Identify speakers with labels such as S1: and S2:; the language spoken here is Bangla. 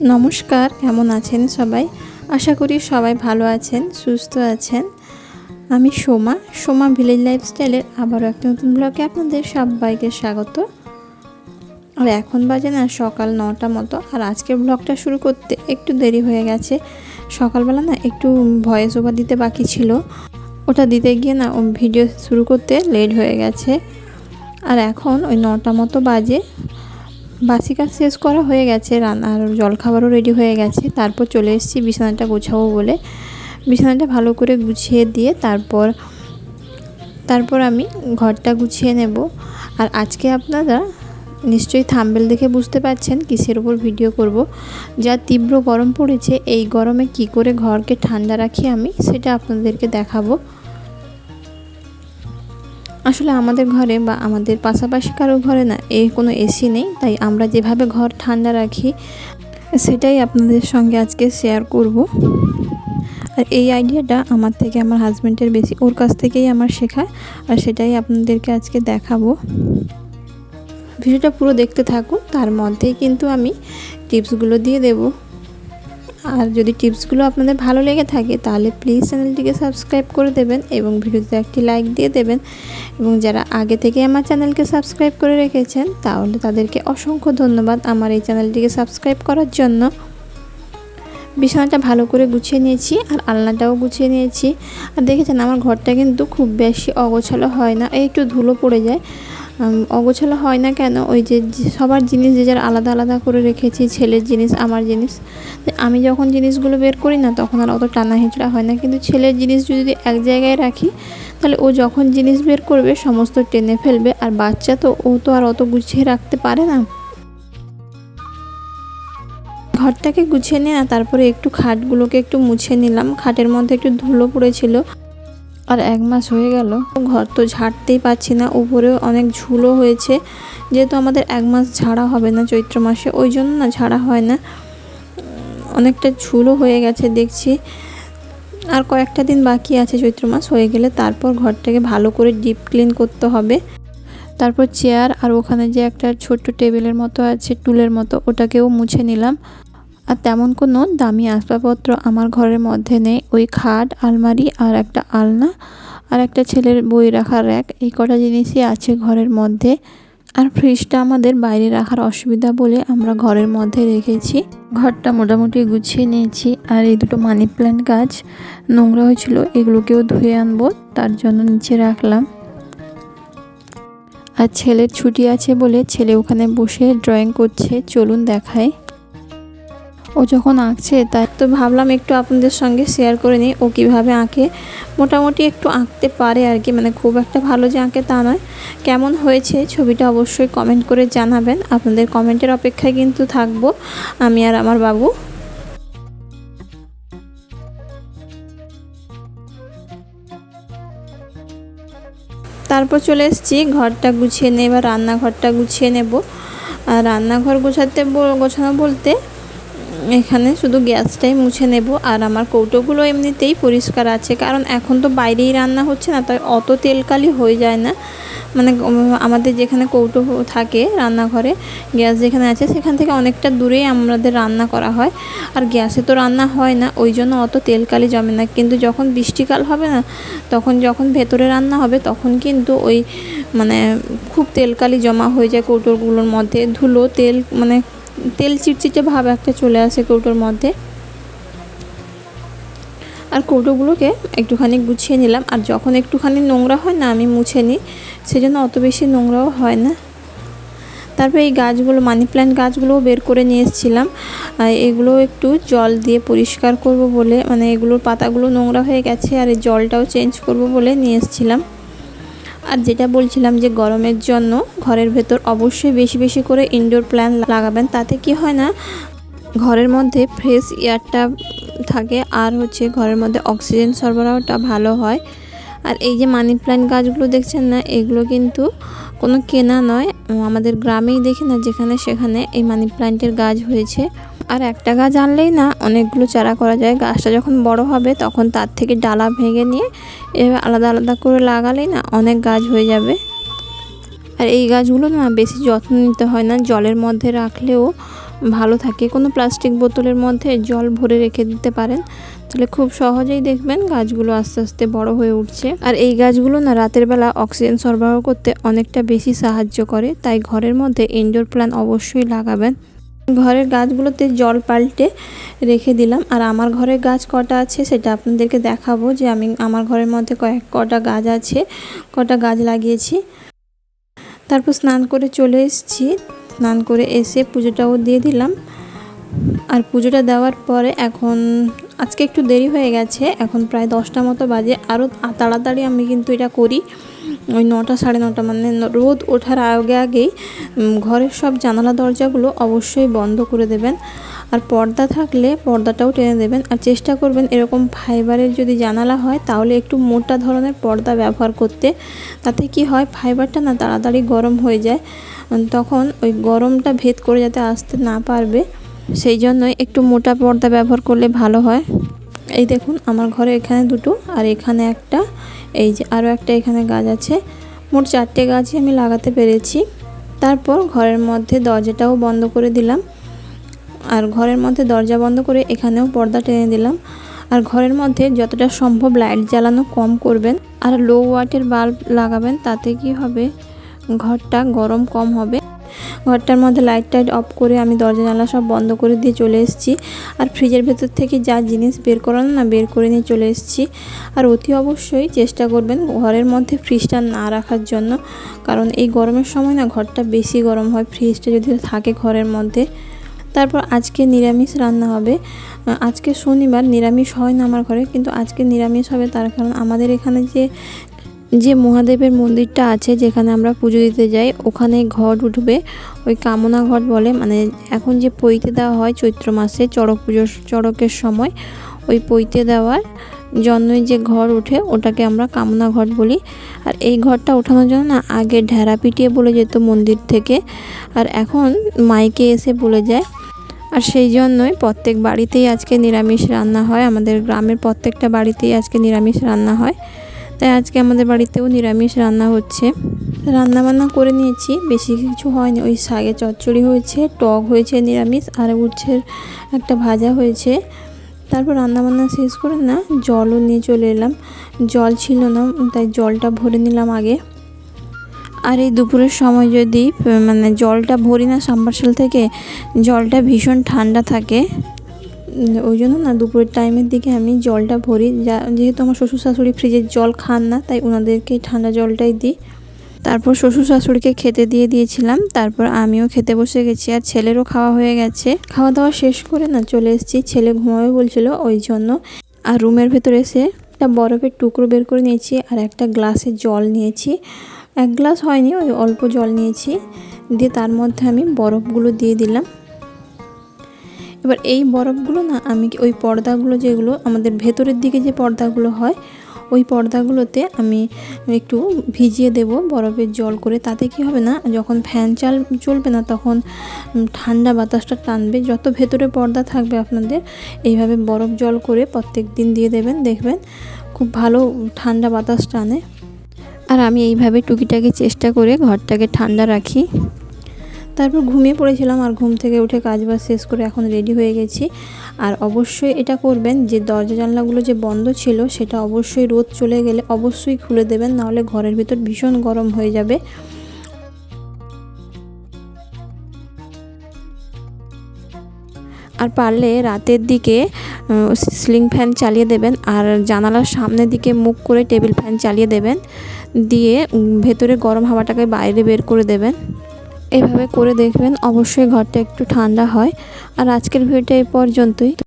S1: নমস্কার, কেমন আছেন সবাই? আশা করি সবাই ভালো আছেন, সুস্থ আছেন। আমি সোমা সোমা ভিলেজ লাইফস্টাইলের আবারও একটা নতুন ব্লগে আপনাদের সবাইকে স্বাগত। আর এখন বাজে না সকাল নটা মতো, আর আজকের ব্লগটা শুরু করতে একটু দেরি হয়ে গেছে। সকালবেলা না একটু ভয়েস ওভার দিতে বাকি ছিল। ওটা দিতে গিয়ে না ভিডিও শুরু করতে লেট হয়ে গেছে। আর এখন ওই নটা মতো বাজে। বাসি কাজ শেষ করা হয়ে গেছে রান্নার জলখাবারও রেডি হয়ে গেছে। তারপর চলে এসেছি বিছানাটা গোছাবো বলে। বিছানাটা ভালো করে গুছিয়ে দিয়ে তারপর তারপর আমি ঘরটা গুছিয়ে নেব। আর আজকে আপনারা নিশ্চয়ই থাম্বেল দেখে বুঝতে পারছেন কিসের উপর ভিডিও করব। যা তীব্র গরম পড়েছে, এই গরমে কি করে ঘরকে ঠান্ডা রাখি আমি, সেটা আপনাদেরকে দেখাবো। আসলে আমাদের ঘরে বা আমাদের পাশাপাশি কারও ঘরে না এই কোনো এসি নেই, তাই আমরা যেভাবে ঘর ঠান্ডা রাখি, সেটাই আপনাদের সঙ্গে আজকে শেয়ার করব। আর এই আইডিয়াটা আমার থেকে, আমার হাজব্যান্ডের বেশি, ওর কাছ থেকেই আমার শেখা, আর সেটাই আপনাদেরকে আজকে দেখাবো। ভিডিওটা পুরো দেখতে থাকুন, তার মধ্যেই কিন্তু আমি টিপসগুলো দিয়ে দেবো। আর যদি টিপসগুলো আপনাদের ভালো লেগে থাকে, তাহলে প্লিজ চ্যানেলটিকে সাবস্ক্রাইব করে দেবেন এবং ভিডিওতে একটি লাইক দিয়ে দেবেন। এবং যারা আগে থেকে আমার চ্যানেলকে সাবস্ক্রাইব করে রেখেছেন, তাহলে তাদেরকে অসংখ্য ধন্যবাদ আমার এই চ্যানেলটিকে সাবস্ক্রাইব করার জন্য। বিছানাটা ভালো করে গুছিয়ে নিয়েছি আর আলনাটাও গুছিয়ে নিয়েছি। আর দেখেছেন আমার ঘরটা কিন্তু খুব বেশি অগোছালো হয় না, একটু ধুলো পড়ে যায়। অগোছালো হয় না কেন? ওই যে সবার জিনিস যে যার আলাদা আলাদা করে রেখেছি, ছেলের জিনিস, আমার জিনিস। আমি যখন জিনিসগুলো বের করি না, তখন আর অত টানা হেঁচড়া হয় না। কিন্তু ছেলের জিনিস যদি এক জায়গায় রাখি, তাহলে ও যখন জিনিস বের করবে, সমস্ত টেনে ফেলবে। আর বাচ্চা তো, ও তো আর অত গুছিয়ে রাখতে পারে না। ঘরটাকে গুছিয়ে নিয়ে, তারপরে একটু খাটগুলোকে একটু মুছে নিলাম। খাটের মধ্যে একটু ধুলো পড়েছিল। আর এক মাস হয়ে গেল। ঘর তো ঝাড়তেই পাচ্ছি না, উপরেও অনেক ঝুলো হয়েছে। যেহেতু আমাদের এক মাস ঝাড়া হবে না চৈত্র মাসে, ওই জন্য না ঝাড়া হয় না। অনেকটা ঝুলো হয়ে গেছে দেখছি। আর কয়েকটা দিন বাকি আছে চৈত্র মাস, হয়ে গেলে তারপর ঘরটাকে ভালো করে ডিপ ক্লিন করতে হবে। তারপর চেয়ার আর ওখানে যে একটা ছোট্ট টেবিলের মতো আছে, টুলের মতো, ওটাকেও মুছে নিলাম। আর তেমন কোনো দামি আসবাবপত্র আমার ঘরের মধ্যে নেই। ওই খাট, আলমারি আর একটা আলনা আর একটা ছেলের বই রাখার র্যাক, এই কটা জিনিসই আছে ঘরের মধ্যে। আর ফ্রিজটা আমাদের বাইরে রাখার অসুবিধা বলে আমরা ঘরের মধ্যে রেখেছি। ঘরটা মোটামুটি গুছিয়ে নিয়েছি আর এই দুটো মানি প্ল্যান্ট গাছ নোংরা হয়েছিল, এগুলোকেও ধুয়ে আনব, তার জন্য নিচে রাখলাম। আর ছেলের ছুটি আছে বলে ছেলে ওখানে বসে ড্রয়িং করছে, চলুন দেখায় ও যখন আঁকছে, তাই তো ভাবলাম একটু আপনাদের সঙ্গে শেয়ার করে নিই, ও কীভাবে আঁকে। মোটামুটি একটু আঁকতে পারে আর কি মানে খুব একটা ভালো যে আঁকে তা নয়। কেমন হয়েছে ছবিটা অবশ্যই কমেন্ট করে জানাবেন। আপনাদের কমেন্টের অপেক্ষায় কিন্তু থাকব আমি আর আমার বাবু। তারপর চলে এসেছি, ঘরটা গুছিয়ে নেই বা রান্নাঘরটা গুছিয়ে নেব। আর রান্নাঘর গোছাতে গোছানো বলতে এখানে শুধু গ্যাসটাই মুছে নেব, আর আমার কৌটোগুলো এমনিতেই পরিষ্কার আছে। কারণ এখন তো বাইরেই রান্না হচ্ছে না, তাই অত তেলকালি হয়ে যায় না। মানে আমাদের যেখানে কৌটো থাকে রান্নাঘরে, গ্যাস যেখানে আছে, সেখান থেকে অনেকটা দূরেই আমাদের রান্না করা হয়। আর গ্যাসে তো রান্না হয় না, ওই জন্য অত তেলকালি জমে না। কিন্তু যখন বৃষ্টিকাল হবে না, তখন যখন ভেতরে রান্না হবে, তখন কিন্তু ওই মানে খুব তেলকালি জমা হয়ে যায় কৌটোগুলোর মধ্যে। ধুলো, তেল মানে তেল চিটচিটে ভাব একটা চলে আসে কৌটোর মধ্যে। আর কৌটোগুলোকে একটুখানি গুছিয়ে নিলাম। আর যখন একটুখানি নোংরা হয় না, আমি মুছে নিই। সেজন্য অত বেশি নোংরাও হয় না। তারপরে এই গাছগুলো, মানি প্ল্যান্ট গাছগুলোও বের করে নিয়ে এসেছিলাম। এগুলো একটু জল দিয়ে পরিষ্কার করব বলে মানে এগুলোর পাতাগুলো নোংরা হয়ে গেছে, আর এই জলটাও চেঞ্জ করব বলে নিয়ে এসেছিলাম। আর যেটা বলছিলাম যে গরমের জন্য ঘরের ভেতর অবশ্যই বেশি বেশি করে ইনডোর প্ল্যান লাগাবেন, তাতে কি হয় না, ঘরের মধ্যে ফ্রেশ এয়ারটা থাকে আর হচ্ছে ঘরের মধ্যে অক্সিজেন সরবরাহটা ভালো হয়। আর এই যে মানি প্ল্যান্ট গাছগুলো দেখছেন না, এগুলো কিন্তু কোনো কেনা নয়। আমাদের গ্রামেই দেখি না, যেখানে সেখানে এই মানি প্ল্যান্টের গাছ হয়েছে। আর একটা গাছ আনলেই না, অনেকগুলো চারা করা যায়। গাছটা যখন বড় হবে, তখন তার থেকে ডালা ভেঙে নিয়ে এভাবে আলাদা আলাদা করে লাগালেই না অনেক গাছ হয়ে যাবে। আর এই গাছগুলো না, বেশি যত্ন নিতে হয় না। জলের মধ্যে রাখলেও ভালো থাকে। কোনো প্লাস্টিক বোতলের মধ্যে জল ভরে রেখে দিতে পারেন। তাহলে খুব সহজেই দেখবেন গাছগুলো আস্তে আস্তে বড় হয়ে উঠছে। আর এই গাছগুলো না রাতের বেলা অক্সিজেন সরবরাহ করতে অনেকটা বেশি সাহায্য করে, তাই ঘরের মধ্যে ইনডোর প্ল্যান অবশ্যই লাগাবেন। ঘরের গাছগুলোতে জল পাল্টে রেখে দিলাম। আর আমার ঘরের গাছ কটা আছে সেটা আপনাদেরকে দেখাবো যে আমি আমার ঘরের মধ্যে কয়েক কটা গাছ আছে, কটা গাছ লাগিয়েছি। তারপর স্নান করে চলে এসেছি। স্নান করে এসে পুজোটাও দিয়ে দিলাম। আর পুজোটা দেওয়ার পরে এখন আজকে একটু দেরি হয়ে গেছে, এখন প্রায় দশটা মতো বাজে। আরও তাড়াতাড়ি আমি কিন্তু এটা করি। ওই নটা সাড়ে নটা মানে রোদ ওঠার আগে আগেই ঘরের সব জানালা দরজাগুলো অবশ্যই বন্ধ করে দেবেন। আর পর্দা থাকলে পর্দাটাও টেনে দেবেন। আর চেষ্টা করবেন এরকম ফাইবারের যদি জানালা হয়, তাহলে একটু মোটা ধরনের পর্দা ব্যবহার করতে। তাতে কি হয়, ফাইবারটা না তাড়াতাড়ি গরম হয়ে যায়। তখন ওই গরমটা ভেদ করে যাতে আসতে না পারবে। সেই জন্যই একটু মোটা পর্দা ব্যবহার করলে ভালো হয়। এই দেখুন, আমার ঘরে এখানে দুটো, আর এখানে একটা, এই যে আরও একটা এখানে গাছ আছে। মোট চারটে গাছই আমি লাগাতে পেরেছি। তারপর ঘরের মধ্যে দরজাটাও বন্ধ করে দিলাম। আর ঘরের মধ্যে দরজা বন্ধ করে এখানেও পর্দা টেনে দিলাম। আর ঘরের মধ্যে যতটা সম্ভব লাইট জ্বালানো কম করবেন। আর লো ওয়াটের বাল্ব লাগাবেন, তাতে কি হবে? ঘরটা গরম কম হবে। ঘরটার মধ্যে লাইট টাইট অফ করে আমি দরজা, জানলা সব বন্ধ করে দিয়ে চলে এসেছি। আর ফ্রিজের ভেতর থেকে যা জিনিস বের করানো না, বের করে নিয়ে চলে এসেছি। আর অতি অবশ্যই চেষ্টা করবেন ঘরের মধ্যে ফ্রিজটা না রাখার জন্য। কারণ এই গরমের সময় না, ঘরটা বেশি গরম হয় ফ্রিজটা যদি থাকে ঘরের মধ্যে। তারপর আজকে নিরামিষ রান্না হবে। আজকে শনিবার, নিরামিষ হয় না আমার ঘরে, কিন্তু আজকে নিরামিষ হবে তার কারণ আমাদের এখানে যে যে মহাদেবের মন্দিরটা আছে যেখানে আমরা পুজো দিতে যাই, ওখানে ঘট উঠবে। ওই কামনা ঘট বলে মানে এখন যে পৈতে দেওয়া হয় চৈত্র মাসে চড়ক পুজোর চড়কের সময়, ওই পৈতে দেওয়ার জন্যই যে ঘর ওঠে, ওটাকে আমরা কামনা ঘট বলি। আর এই ঘরটা ওঠানোর জন্য না আগে ঢেরা পিটিয়ে বলে যেত মন্দির থেকে, আর এখন মাইকে এসে বলে যায়। আর সেই জন্যই প্রত্যেক বাড়িতেই আজকে নিরামিষ রান্না হয়, আমাদের গ্রামের প্রত্যেকটা বাড়িতেই আজকে নিরামিষ রান্না হয়। তাই আজকে আমাদের বাড়িতেও নিরামিষ রান্না হচ্ছে। রান্না বান্না করে নিয়েছি, বেশি কিছু হয়নি। ওই শাগে চচ্চড়ি হয়েছে, টক হয়েছে, নিরামিষ, আর উচ্ছের একটা ভাজা হয়েছে। তারপর রান্নাবান্না শেষ করে না, জলও নিয়ে চলে এলাম। জল ছিল না, তাই জলটা ভরে নিলাম আগে। আর এই দুপুরের সময় যদি মানে জলটা ভরি না সাম্বারসেল থেকে, জলটা ভীষণ ঠান্ডা থাকে। ওই জন্য না দুপুরের টাইমের দিকে আমি জলটা ভরি। যা, যেহেতু আমার শ্বশুর শাশুড়ি ফ্রিজের জল খান না, তাই ওনাদেরকে ঠান্ডা জলটাই দিই। তারপর শ্বশুর শাশুড়িকে খেতে দিয়ে দিয়েছিলাম। তারপর আমিও খেতে বসে গেছি আর ছেলেরও খাওয়া হয়ে গেছে। খাওয়া দাওয়া শেষ করে না চলে এসেছি। ছেলে ঘুমাবে বলছিল, ওই জন্য। আর রুমের ভেতরে এসে একটা বরফের টুকরো বের করে নিয়েছি আর একটা গ্লাসে জল নিয়েছি। এক গ্লাস হয়নি, ওই অল্প জল নিয়েছি। দিয়ে তার মধ্যে আমি বরফগুলো দিয়ে দিলাম। এবার এই বরফগুলো না, আমি ওই পর্দাগুলো যেগুলো আমাদের ভেতরের দিকে যে পর্দাগুলো হয়, ওই পর্দাগুলোতে আমি একটু ভিজিয়ে দেব বরফের জল করে। তাতে কি হবে না, যখন ফ্যান চাল চলবে না, তখন ঠান্ডা বাতাসটা টানবে। যত ভেতরে পর্দা থাকবে আপনাদের, এইভাবে বরফ জল করে প্রত্যেক দিন দিয়ে দেবেন, দেখবেন খুব ভালো ঠান্ডা বাতাস টানে। আর আমি এইভাবে টুকিটাকি চেষ্টা করে ঘরটাকে ঠান্ডা রাখি। তারপর ঘুমিয়ে পড়েছিলাম আর ঘুম থেকে উঠে কাজ বাজ শেষ করে এখন রেডি হয়ে গেছি। আর অবশ্যই এটা করবেন যে দরজা জানলাগুলো যে বন্ধ ছিল সেটা অবশ্যই রোদ চলে গেলে অবশ্যই খুলে দেবেন, নাহলে ঘরের ভিতর ভীষণ গরম হয়ে যাবে। আর পারলে রাতের দিকে সিলিং ফ্যান চালিয়ে দেবেন আর জানালার সামনের দিকে মুখ করে টেবিল ফ্যান চালিয়ে দেবেন। দিয়ে ভেতরে গরম হাওয়াটাকে বাইরে বের করে দেবেন। এভাবে করে দেখবেন অবশ্যই ঘরটা একটু ঠান্ডা হয়। আর আজকের ভিডিওটা এই পর্যন্তই।